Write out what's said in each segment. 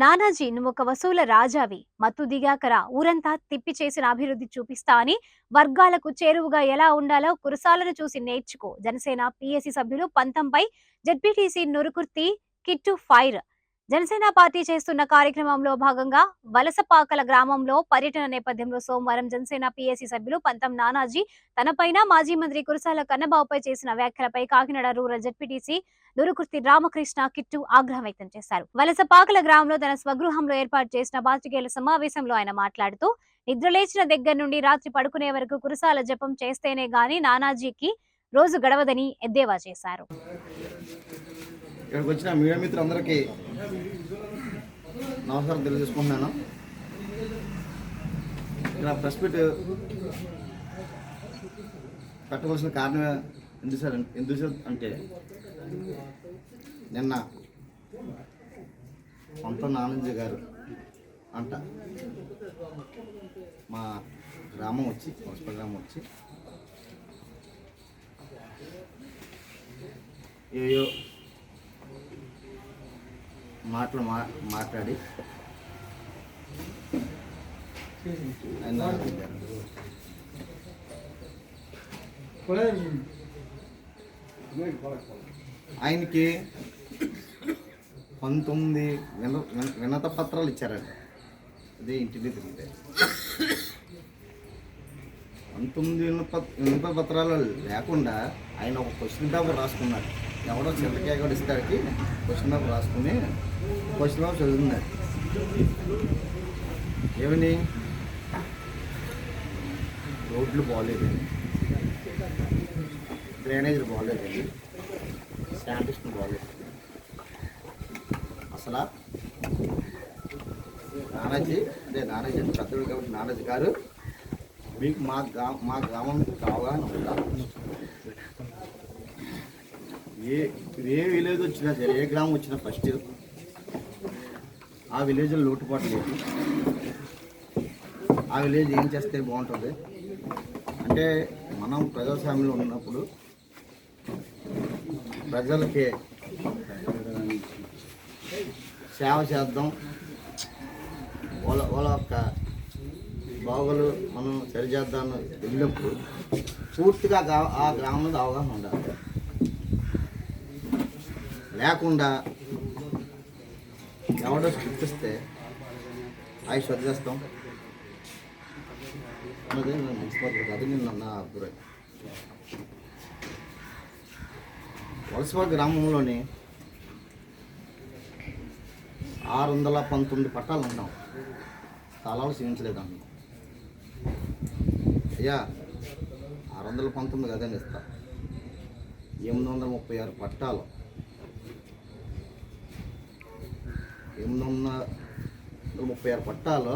నానాజీ నువ్వు ఒక వసూల రాజావి. మత్తు దిగాకరా ఊరంతా తిప్పి చేసిన అభివృద్ధి చూపిస్తా అని వర్గాలకు చేరువుగా ఎలా ఉండాలో కురసాలను చూసి నేర్చుకో. జనసేన పిఎస్సి సభ్యులు పంతంపై ZPTC Nurukurthi Kittu fire. Janasena party చేస్తున్న కార్యక్రమంలో భాగంగా వలసపాకల గ్రామంలో పర్యటన నేపథ్యంలో సోమవారం జనసేన పిఎస్సి సభ్యులు పంతం నానాజీ తనపైన మాజీ మంత్రి కురసాల కన్నబాబుపై చేసిన వ్యాఖ్యలపై కాకినాడ రూరల్ జడ్పీటీసీ నురుకుర్తి రామకృష్ణ కిట్టు ఆగ్రహం వ్యక్తం చేశారు. వలసపాకల గ్రామంలో తన స్వగృహంలో ఏర్పాటు చేసిన పాత్రికేయుల సమావేశంలో ఆయన మాట్లాడుతూ నిద్రలేచిన దగ్గర నుండి రాత్రి పడుకునే వరకు కురసాల జపం చేస్తేనే గాని నానాజీకి రోజు గడవదని ఎద్దేవా చేశారు. ఇక్కడికి వచ్చిన మీడియా మిత్రులందరికీ నమస్కారం తెలియజేసుకుంటున్నాను. ఇక్కడ ప్రెస్ మీట్ పెట్టవలసిన కారణం ఎందుకు సార్? ఎందుకు సార్ అంటే నిన్న పంత నానంజీ గారు అంట మా గ్రామం వచ్చి వలస గ్రామం వచ్చి ఏయో మాటలు మా మాట్లాడి. ఆయనకి పంతొమ్మిది విన విన- వినత పత్రాలు ఇచ్చారండి అదే ఇంటిని తిరిగితే పంతొమ్మిది వినప వినత పత్రాలు లేకుండా ఆయన ఒక క్వశ్చన్ పేపర్ రాసుకున్నాడు. ఎవడో చిల్లకాయ కూడా ఇస్తాడికి క్వశ్చన్ పేపర్ రాసుకుని క్వశ్చన్ పేపర్ చదువుతున్నారు ఏమని? రోడ్లు బాగోలేదండి డ్రైనేజీలు బాగోలేదండి శానిటేషన్ బాగోలేదు అసలు నానాజీ అంటే నానాజీ అంటే పెద్దలు కాబట్టి నానాజీ గారు మీకు మా గ్రా మా గ్రామం కావగానే ఉందా? ఏ ఏ విలేజ్ వచ్చినా సరే ఏ గ్రామం వచ్చినా ఫస్ట్ ఆ విలేజ్లో లోటుపాటు లేదు ఆ విలేజ్ ఏం చేస్తే బాగుంటుంది? అంటే మనం ప్రజాస్వామ్యంలో ఉన్నప్పుడు ప్రజలకి సేవ చేద్దాం. వాళ్ళ వాళ్ళ యొక్క బాగోలు మనం సరిచేద్దాం వెళ్ళినప్పుడు పూర్తిగా ఆ గ్రామంలో అవగాహన ఉండాలి. లేకుండా ఎవడో స్క్రిప్ట్ ఇస్తే అవి వదిలేస్తాం అన్నది మున్సిపాలిటీ అది నిన్న నా అభిప్రాయం. వలసవ గ్రామంలోని ఆరు వందల పంతొమ్మిది పట్టాలు ఉన్నాం. స్థలాలు చేయించలేదు అన్నాం. అయ్యా ఆరు వందల పంతొమ్మిది కదండి ఇస్తా. ఎనిమిది వందల ముప్పై ఆరు పట్టాలు. ఎనిమిది వందల ముప్పై ఆరు పట్టాలో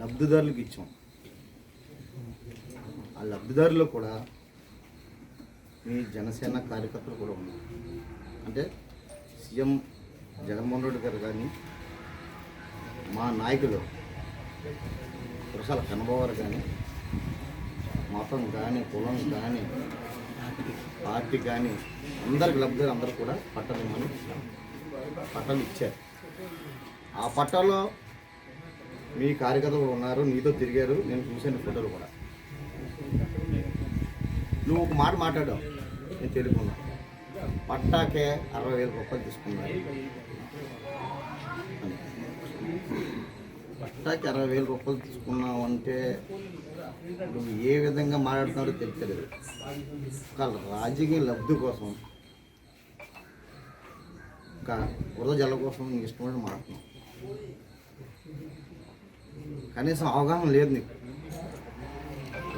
లబ్ధిదారులకు ఇచ్చాం. ఆ లబ్ధిదారులు కూడా మీ జనసేన కార్యకర్తలు కూడా ఉన్నారు. అంటే సీఎం జగన్మోహన్ రెడ్డి గారు కానీ మా నాయకులు కురసాల కన్నబావారు కానీ మతం కానీ కులం కానీ పార్టీ కానీ అందరికి లబ్ధిదారు అందరూ కూడా పట్టాలు ఇమ్మని పట్టాలు ఇచ్చారు. ఆ పట్టాలో మీ కార్యకర్తలు కూడా ఉన్నారు నీతో తిరిగారు నేను చూశాను ఫోటోలు కూడా. నువ్వు ఒక మాట మాట్లాడావు నేను తెలుగున్నా పట్టాకే అరవై వేల రూపాయలు తీసుకున్నారు. పట్టాకి అరవై వేల రూపాయలు తీసుకున్నావు అంటే నువ్వు ఏ విధంగా మాట్లాడుతున్నారో తెలియలేదు ఒక రాజకీయ లబ్ధి కోసం ఒక వరద జల కోసం నీకు ఇష్టమైన మాట్లాడుతున్నావు. కనీసం అవగాహన లేదు నీకు.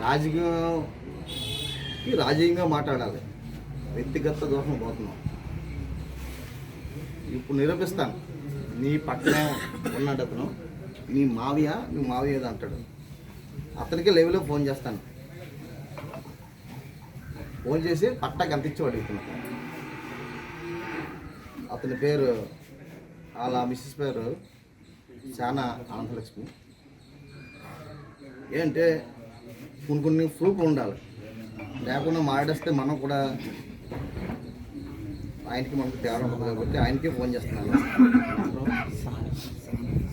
రాజకీయం రాజకీయంగా మాట్లాడాలి. వ్యక్తిగత దోషం పోతున్నాం ఇప్పుడు నిరూపిస్తాను. నీ పక్కనే ఉన్నాడు అతను నీ మావయ్య నీ మావయ్యది అంటాడు. అతనికి లైవ్లో ఫోన్ చేస్తాను. ఫోన్ చేసి పట్టాకి ఎంత ఇచ్చి అడుగుతున్నాను. అతని పేరు వాళ్ళ మిస్సెస్ పేరు చాలా అనంతలక్ష్మి ఏంటంటే కొన్ని కొన్ని ప్రూఫ్ ఉండాలి. లేకుండా మాట్లాడిస్తే మనం కూడా ఆయనకి మనకు తేడా ఉంటుంది కాబట్టి ఆయనకే ఫోన్ చేస్తున్నాను.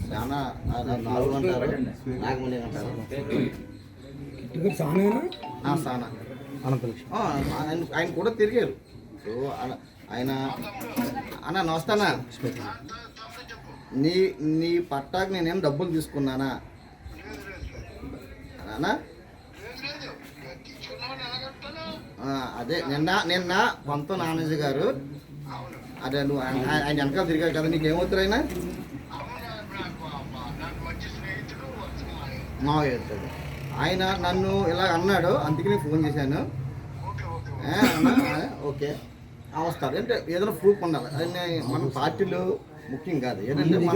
చాలా నాలుగు అంటారు నాగమణి అంటారు. సానా ఆ, ఆయన ఆయన కూడా తిరిగారు. సో ఆయన- అన్న నమస్తానా నీ నీ పట్టాకు నేనేం డబ్బులు తీసుకున్నానా? అన్నా? అదే నిన్న నిన్న పంత నానేజీ గారు అదే నువ్వు ఆయన వెనకాల తిరిగారు కదా నీకు ఏమవుతారు ఆయన మావయ్య. ఆయన నన్ను ఇలా అన్నాడు అందుకని ఫోన్ చేశాను. ఓకే. వస్తారు అంటే ఏదైనా ప్రూఫ్ ఉండాలి. అది మన పార్టీలు ముఖ్యం కాదు. దగ్గర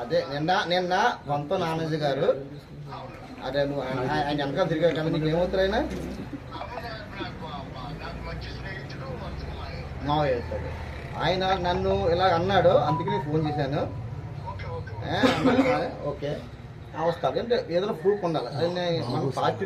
అదే. నిన్న నిన్న పంత నానేజీ గారు అదే నువ్వు ఆయన వెనకాల తిరిగారు కదా నీకు ఏమవుతారు ఆయన? మావయ్య. ఆయన నన్ను ఇలా అన్నాడు అందుకని ఫోన్ చేశాను. ఓకే. వస్తారు అంటే ఏదైనా ప్రూఫ్ ఉండాలి. అది మన పార్టీ